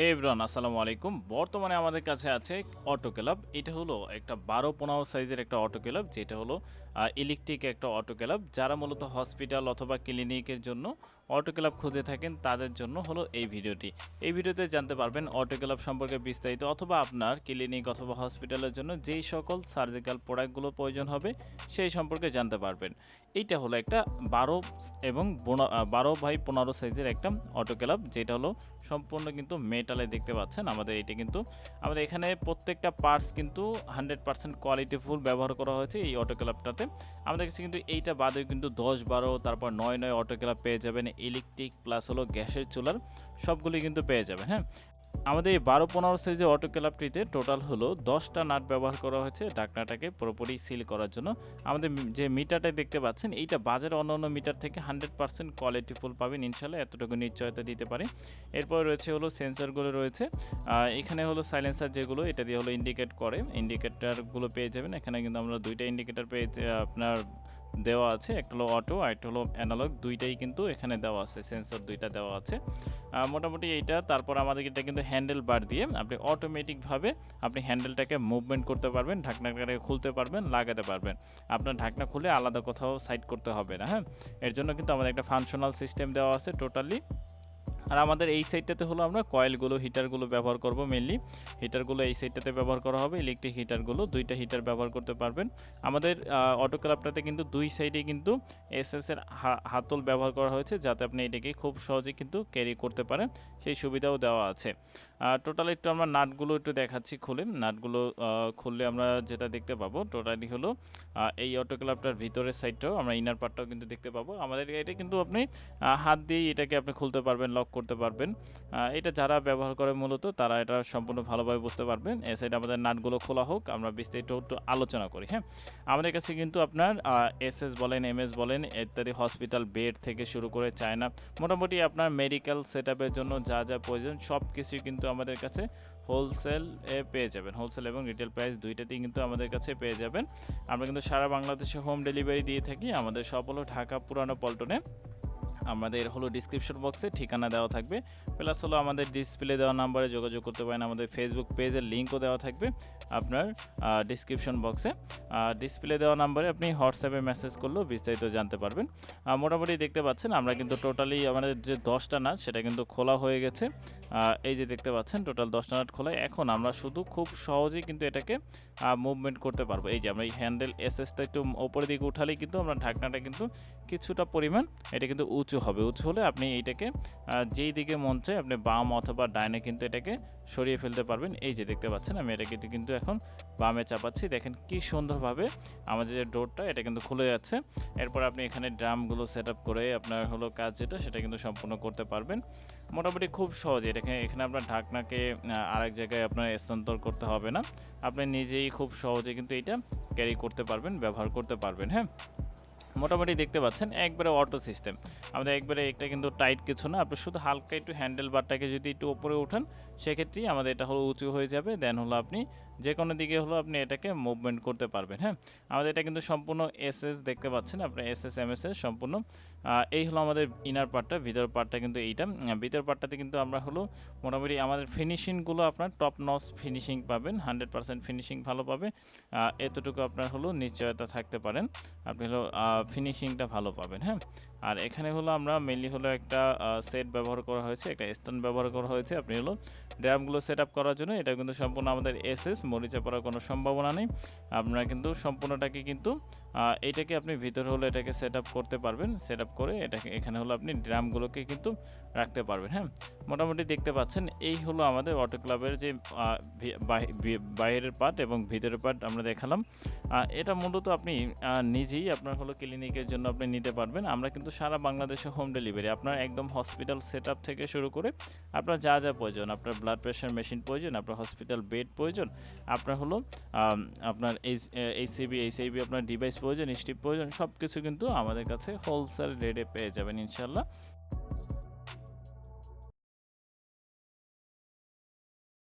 হে everyone আসসালামু আলাইকুম। বর্তমানে আমাদের কাছে আছে অটো ক্লাব। এটা হলো একটা বারো পনেরো সাইজের একটা অটো ক্লাব, যেটা হলো ইলেকট্রিক একটা অটো ক্লাব। যারা মূলত হসপিটাল অথবা ক্লিনিকের জন্য অটো ক্লাব খুঁজে থাকেন, তাদের জন্য হলো এই ভিডিওটি। এই ভিডিওতে জানতে পারবেন অটো ক্লাব সম্পর্কে বিস্তারিত অথবা আপনার ক্লিনিক অথবা হসপিটালের জন্য যেই সকল সার্জিক্যাল প্রোডাক্টগুলো প্রয়োজন হবে, সেই সম্পর্কে জানতে পারবেন। এইটা হলো একটা বারো এবং বারো বাই পনেরো সাইজের একটা অটো ক্লাব, যেটা হলো সম্পূর্ণ কিন্তু মেটালে দেখতে পাচ্ছেন, আমাদের এটা কিন্তু, আমাদের এখানে প্রত্যেকটা পার্টস কিন্তু হান্ড্রেড পার্সেন্ট কোয়ালিটিফুল ব্যবহার করা হয়েছে এই অটো ক্লাবটাতে আমাদের কাছে কিন্তু এইটা বাদেও কিন্তু দশ বারো, তারপর নয় নয় অটো ক্লাব পেয়ে যাবেন ইলেকট্রিক প্লাস হলো গ্যাসের চুলার সবগুলি কিন্তু পেয়ে যাবেন হ্যাঁ? আমাদের এই বারো পনেরো সাইজের অটো ক্লাবটিতে টোটাল হলো দশটা নাট ব্যবহার করা হয়েছে ডাকনাটাকে পুরোপুরি সিল করার জন্য। আমাদের যে মিটারটা দেখতে পাচ্ছেন, এইটা বাজারে অন্য অন্য মিটার থেকে হান্ড্রেড পার্সেন্ট কোয়ালিটিফুল পাবেন ইনশাল্লাহ এতটুকু নিশ্চয়তা দিতে পারে। এরপর রয়েছে হলো সেন্সরগুলো রয়েছে। এখানে হলো সাইলেন্সার যেগুলো, এটা দিয়ে হলো ইন্ডিকেট করে। ইন্ডিকেটারগুলো পেয়ে যাবেন। এখানে কিন্তু আমরা দুইটা ইন্ডিকেটার পেয়ে আপনার দেওয়া আছে, একটা হলো অটো আর একটা হলো অ্যানালগ দুইটাই কিন্তু এখানে দেওয়া আছে সেন্সর দুইটা দেওয়া আছে। মোটামুটি এইটা, তারপর আমাদের এটা কিন্তু হ্যান্ডেল বার দিয়ে আপনি অটোমেটিকভাবে আপনি হ্যান্ডেলটাকে মুভমেন্ট করতে পারবেন ঢাকনাটাকে খুলতে পারবেন, লাগাতে পারবেন। আপনার ঢাকনা খুলে আলাদা কোথাও সাইড করতে হবে না হ্যাঁ? এর জন্য কিন্তু আমাদের একটা ফাংশনাল সিস্টেম দেওয়া আছে টোটালি আর আমাদের এই সাইডটাতে হলো আমরা কয়েলগুলো হিটারগুলো ব্যবহার করব মেনলি হিটারগুলো এই সাইডটাতে ব্যবহার করা হবে ইলেকট্রিক হিটারগুলো দুইটা হিটার ব্যবহার করতে পারবেন। আমাদের অটো ক্লাবটাতে কিন্তু দুই সাইডে কিন্তু এসএস এর হা- হাতল ব্যবহার করা হয়েছে, যাতে আপনি এটাকে খুব সহজে কিন্তু ক্যারি করতে পারেন। সেই সুবিধাও দেওয়া আছে। টোটাল একটু আমরা নাটগুলো একটু দেখাচ্ছি খুলে। নাটগুলো খুললে আমরা যেটা দেখতে পাবো টোটালি হলো এই অটো ক্লাবটার ভিতরের সাইডটাও আমরা ইনার পার্টটাও কিন্তু দেখতে পাবো। আমাদের এটা কিন্তু আপনি হাত দিয়ে এটাকে আপনি খুলতে পারবেন লক করতে পারবেন। এটা যারা ব্যবহার করে মূলত, তারা এটা সম্পূর্ণ ভালোভাবে বুঝতে পারবেন। এ আমাদের নাটগুলো খোলা হোক, আমরা বিস্তারিত একটু আলোচনা করি হ্যাঁ? আমাদের কাছে কিন্তু আপনার এস এস বলেন এম এস বলেন, ইত্যাদি হসপিটাল, বেড থেকে শুরু করে চায়না, মোটামুটি আপনার মেডিকেল সেট জন্য যা যা প্রয়োজন সব কিছুই কিন্তু আমাদের কাছে হোলসেল এ পেয়ে যাবেন। হোলসেল এবং রিটেল প্রাইস দুইটাতেই কিন্তু আমাদের কাছে পেয়ে যাবেন। আমরা কিন্তু সারা বাংলাদেশে হোম ডেলিভারি দিয়ে থাকি। আমাদের সব হলো ঢাকা পুরানো পল্টনে। আমাদের হলো ডিসক্রিপশন বক্সে ঠিকানা দেওয়া থাকবে। প্লাস হলো আমাদের ডিসপ্লে দেওয়া নাম্বারে যোগাযোগ করতে পারেন। আমাদের ফেসবুক পেজের লিঙ্কও দেওয়া থাকবে আপনার ডিসক্রিপশন বক্সে ডিসপ্লে দেওয়া নাম্বারে আপনি হোয়াটসঅ্যাপে মেসেজ করলেও বিস্তারিত জানতে পারবেন। মোটামুটি দেখতে পাচ্ছেন আমরা কিন্তু টোটালি আমাদের যে দশটা নাট, সেটা কিন্তু খোলা হয়ে গেছে। এই যে দেখতে পাচ্ছেন টোটাল দশটা নাট খোলা। এখন আমরা শুধু খুব সহজেই কিন্তু এটাকে মুভমেন্ট করতে পারব। এই যে আমরা এই হ্যান্ডেল এসএসটা একটু ওপরের দিকে উঠালেই কিন্তু আমরা ঢাকনাটা কিন্তু কিছুটা পরিমাণ, এটা কিন্তু উঁচু হবে। উঁচু হলে আপনি এইটাকে যেই দিকে মন চায় আপনি বাম অথবা ডাইনে কিন্তু এটাকে সরিয়ে ফেলতে পারবেন। এই যে দেখতে পাচ্ছেন, আমি এটাকে কিন্তু এখন বামে চাপাচ্ছি। দেখেন কি সুন্দরভাবে আমাদের যে ডোরটা, এটা কিন্তু খুলে যাচ্ছে। এরপর আপনি এখানে ড্রামগুলো সেট আপ করে আপনার হলো কাজ যেটা, সেটা কিন্তু সম্পূর্ণ করতে পারবেন। মোটামুটি খুব সহজ, এটাকে, এখানে আপনার ঢাকনাকে আরেক জায়গায় আপনার স্থানান্তর করতে হবে না। আপনি নিজেই খুব সহজে কিন্তু এটা ক্যারি করতে পারবেন, ব্যবহার করতে পারবেন হ্যাঁ? মোটামুটি দেখতে পাচ্ছেন, একবারে অটো সিস্টেম আমাদের একবারে এটা কিন্তু টাইট কিছু না, আপনি শুধু হালকা একটু হ্যান্ডেল বারটাকে যদি একটু উপরে উঠান সেক্ষেত্রেই আমাদের এটা হলো উঁচু হয়ে যাবে। দেন হলো আপনি যে কোনো দিকে হলো আপনি এটাকে মুভমেন্ট করতে পারবেন হ্যাঁ? আমাদের এটা কিন্তু সম্পূর্ণ এস এস দেখতে পাচ্ছেন আপনি S S M S S সম্পূর্ণ। এই হলো আমাদের ইনার পার্টটা ভিতর পার্টটা কিন্তু এইটা। ভিতর পার্টটাতে কিন্তু আমরা হলো মোটামুটি আমাদের ফিনিশিংগুলো আপনার টপ নস ফিনিশিং পাবেন হান্ড্রেড পার্সেন্ট ফিনিশিং ভালো পাবে। এতটুকু আপনার হলো নিশ্চয়তা থাকতে পারেন। আপনি হলো ফিনিশিংটা ভালো পাবেন হ্যাঁ? আর এখানে হলো আমরা মেনলি হলো একটা সেট ব্যবহার করা হয়েছে, একটা স্ট্যান্ড ব্যবহার করা হয়েছে। আপনি হলো ড্রামগুলো সেট আপ করার জন্য এটা কিন্তু সম্পূর্ণ আমাদের এস এস মরিচা পড়ার কোনো সম্ভাবনা নেই। আপনারা কিন্তু সম্পূর্ণটাকে কিন্তু এটাকে আপনি ভিতরে হলো এটাকে সেট আপ করতে পারবেন সেট আপ করে এটাকে, এখানে হলো আপনি ড্রামগুলোকে কিন্তু রাখতে পারবেন হ্যাঁ? মোটামুটি দেখতে পাচ্ছেন, এই হলো আমাদের অটো ক্লাবের যে বাইরের পার্ট এবং ভিতরের পার্ট আমরা দেখালাম। এটা মূলত আপনি নিজেই আপনার হলো ক্লিনিকের জন্য আপনি নিতে পারবেন। আমরা কিন্তু সারা বাংলাদেশে হোম ডেলিভারি আপনার একদম হসপিটাল সেট থেকে শুরু করে আপনার যা যা প্রয়োজন, আপনার ব্লাড প্রেশার মেশিন প্রয়োজন, আপনার হসপিটাল বেড প্রয়োজন, আপনার হলো আপনার এইচসিবি এইচআইবি আপনার ডিভাইস প্রয়োজন স্টিপ প্রয়োজন সব কিছু কিন্তু আমাদের কাছে হোলসেল রেটে পেয়ে যাবেন ইনশাল্লাহ